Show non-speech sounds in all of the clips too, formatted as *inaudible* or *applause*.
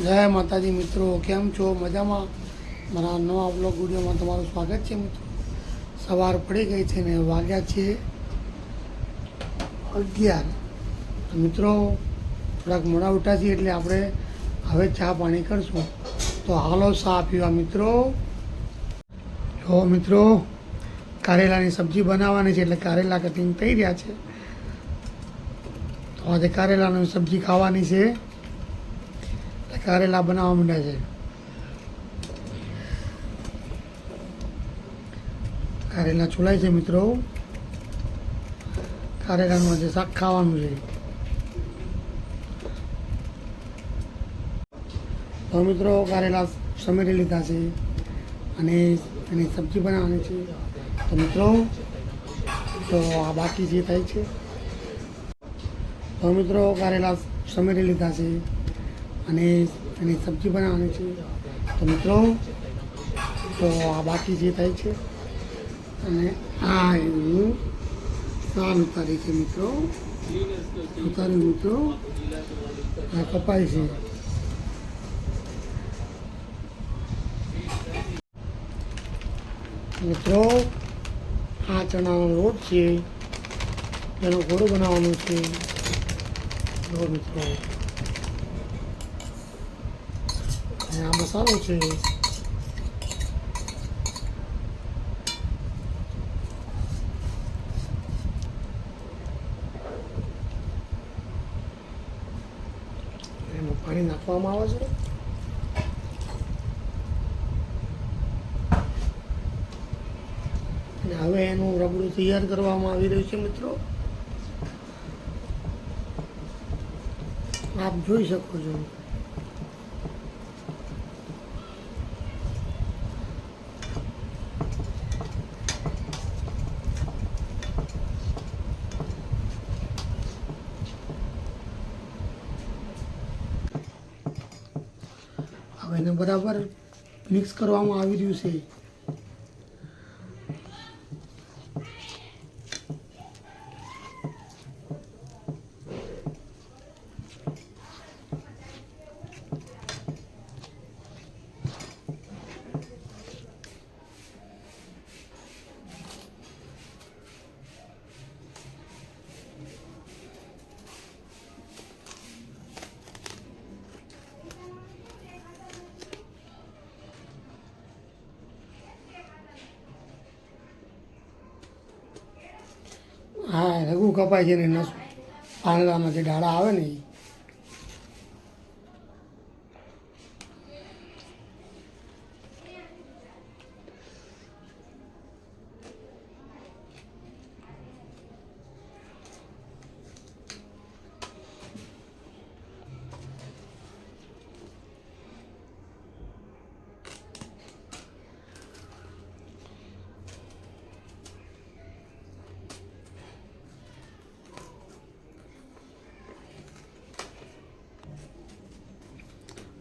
જય માતાજી મિત્રો, કેમ છો? મજામાં? મારા નવા બ્લોગ વિડીયોમાં તમારું સ્વાગત છે મિત્રો. સવાર પડી ગઈ છે ને વાગ્યા છે અગિયાર. મિત્રો, થોડાક મોડા ઉઠા છીએ એટલે આપણે હવે ચા પાણી કરશું. તો હાલો સા પીવા મિત્રો. જો મિત્રો, કારેલાની સબ્જી બનાવવાની છે એટલે કારેલા કટિંગ થઈ રહ્યા છે. તો આજે કારેલાની સબ્જી ખાવાની છે. કારેલા બનાવવા માંડ્યા છે. કારેલા છોલાય છે મિત્રો. કારેલાનું આજે શાક ખાવાનું છે. તો મિત્રો કારેલા સમેટી લીધા છે અને એની સબ્જી બનાવવાની છે. તો મિત્રો, તો આ બાકી જે થાય છે. તો મિત્રો કારેલા સમેટી લીધા છે. અને એની સબ્જી બનાવવાની છે. તો મિત્રો, તો આ બાકી જે થાય છે. અને આ એનું સાલ ઉતારી છે મિત્રો. ઉતાર્યું મિત્રો. આ કપાય છે. મિત્રો, આ ચણાનો લોટ છે. એનો ઘોડો બનાવવાનો છે. મિત્રો આ મસાલો છે એમાં પાણી નાખવામાં આવે છે અને હવે એનું રબડું તૈયાર કરવામાં આવી રહ્યું છે, મિત્રો. આપ જોઈ શકો છો. એને બરાબર મિક્સ કરવામાં આવી રહ્યું છે. હા કપાય છે ને નસ પાંદડામાં જે ડાળા આવે ને ઈ.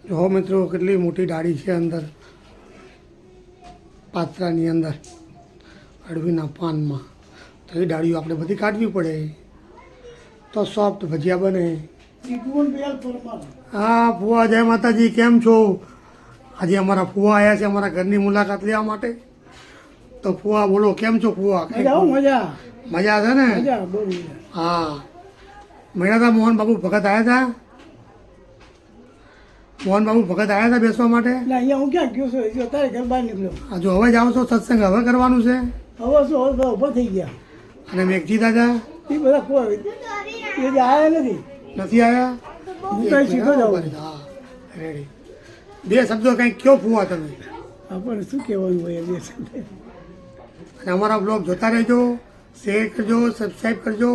જો મિત્રો કેટલી મોટી ડાળી છે અંદર. પાત્રાની અંદર અડવીના પાનમાં. તો એ ડાળીઓ આપણે બધી કાઢવી પડે. તો સોફ્ટ ભજીયા બને. હા ફુવા જય માતાજી કેમ છો? આજે અમારા ફુવા આવ્યા છે અમારા ઘરની મુલાકાત લેવા માટે. તો ફુવા બોલો કેમ છો ફુવા? મજા છે ને? હા. મળ્યા હતા મોહન બાબુ ભગત આવ્યા હતા મોહન બાબુ ભગત આવ્યા હતા બેસવા માટે? એટલે અહીંયા હું ક્યાં ગયો છું? અત્યારે ઘર બહાર નીકળ્યો. જો હવે જાઓ છો સત્સંગ હવે કરવાનું છે? હવે શું? હવે ઊભા થઈ ગયા. અને મેઘજી દાદા? એ બધા કોઈ એ આવ્યા નથી? નથી આવ્યા હું કઈ શીખો જાઉં. હા રેડી બે શબ્દો કંઈક કયો ફૂવા તમે? આપણને શું કહેવાનું હોય બે શબ્દ? અને અમારા બ્લોગ જોતા રહેજો શેર કરજો સબસ્ક્રાઈબ કરજો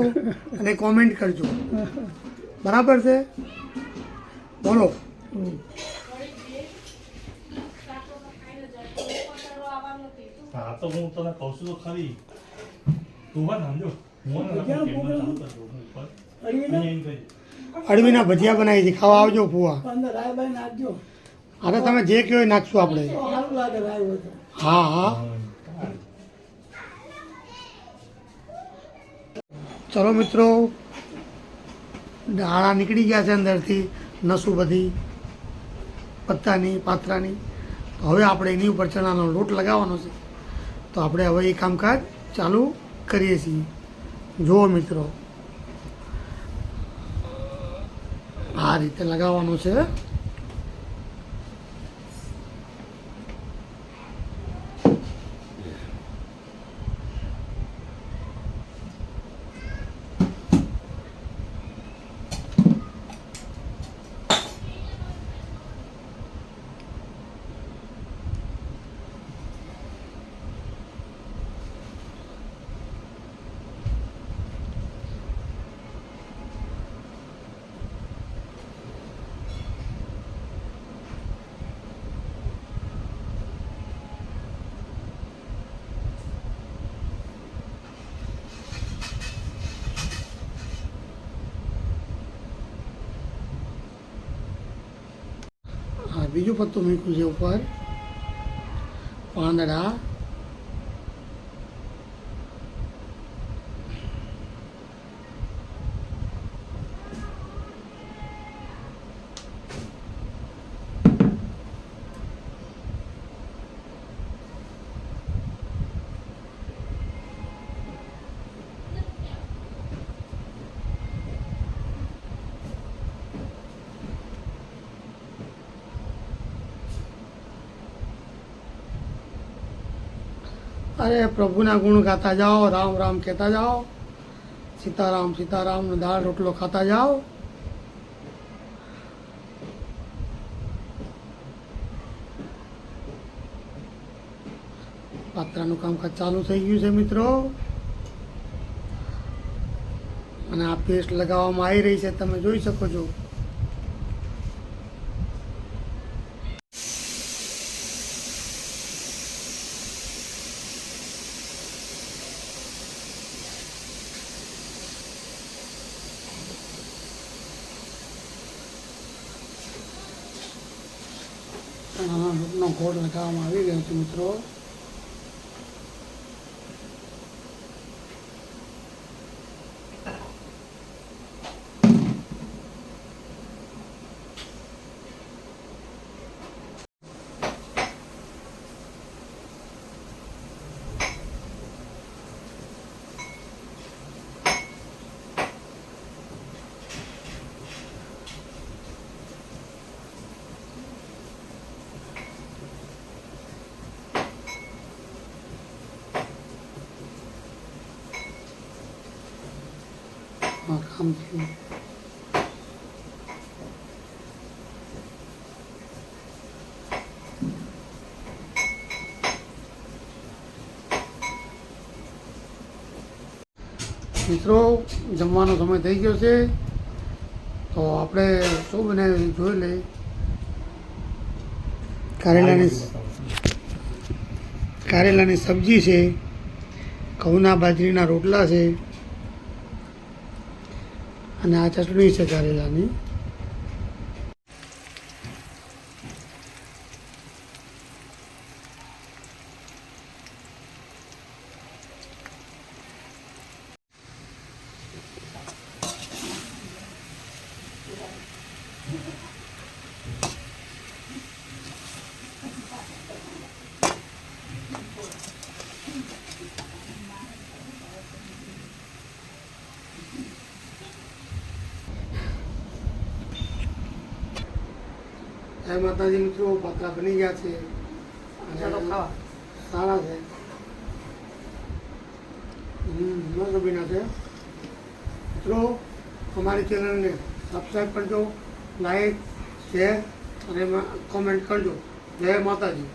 અને કોમેન્ટ કરજો. *laughs* બરાબર છે? બોલો. હા તો તને કહું છું તો ખરી તું વાત સમજો. અળવીના ભજીયા બનાવી છે ખાવા આવજો ફુવા તો તમે જે કહો એ નાખશું આપણે. હા હા. ચલો મિત્રો ડાળા નીકળી ગયા છે અંદરથી નસું બધી. પત્તાની, પાત્રાની. તો હવે આપણે એની ઉપર ચણાનો લોટ લગાવવાનો છે. તો આપણે હવે એ કામકાજ ચાલુ કરીએ છીએ. જુઓ મિત્રો. આ રીતે લગાવવાનું છે. બીજું પત્તું મૂક્યું છે ઉપર પાંદડા અરે પ્રભુના ગુણ ગાતા જાઓ, રામ રામ કહેતા જાઓ, સીતારામ સીતારામ દાળ રોટલો ખાતા જાઓ. પાત્રાનું કામકાજ ચાલુ થઈ ગયું છે મિત્રો. અને આ પેસ્ટ લગાવવામાં આવી રહી છે, તમે જોઈ શકો છો. ચણાના રૂપનો ગોળ લગાવવામાં આવી રહ્યો છે મિત્રો. હા કામ થયું મિત્રો, જમવાનો સમય થઈ ગયો છે. તો આપણે શું બનાવી જોઈ લઈએ. કારેલાની કારેલાની સબ્જી છે, ઘઉંના બાજરીના રોટલા છે. અને આ ચટણી છે કારેલાની જય માતાજી મિત્રો પાત્રા બની ગયા છે. સારા છે. મસ્ત બન્યા છે. મિત્રો અમારી ચેનલને સબસ્ક્રાઈબ કરજો લાઈક શેર અને કોમેન્ટ કરજો. જય માતાજી.